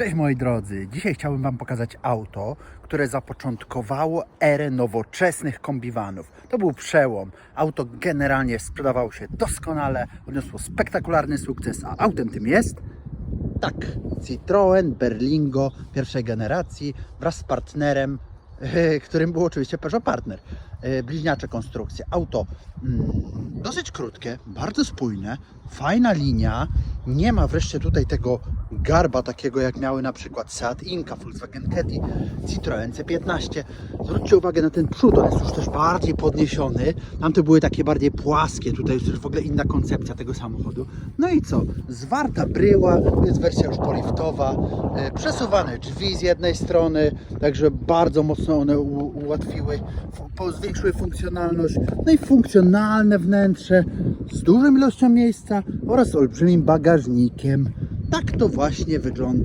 Cześć moi drodzy, dzisiaj chciałbym Wam pokazać auto, które zapoczątkowało erę nowoczesnych kombiwanów. To był przełom. Auto generalnie sprzedawało się doskonale, odniosło spektakularny sukces, a autem tym jest tak, Citroen Berlingo pierwszej generacji wraz z partnerem, którym był oczywiście Peugeot Partner. E, Bliźniacze konstrukcje. Auto mm, dosyć krótkie, bardzo spójne, fajna linia. Nie ma wreszcie tutaj tego garba takiego jak miały na przykład Seat Inca, Volkswagen Caddy, Citroen C15. Zwróćcie uwagę na ten przód, on jest już też bardziej podniesiony. Tamte były takie bardziej płaskie, tutaj jest już w ogóle inna koncepcja tego samochodu. No i co? Zwarta bryła, to jest wersja już poliftowa, e, przesuwane drzwi z jednej strony, także bardzo mocno one u- ułatwiły, zwiększyły funkcjonalność, no i funkcjonalne wnętrze z dużą ilością miejsca oraz olbrzymim bagażnikiem. Tak to właśnie wygląda.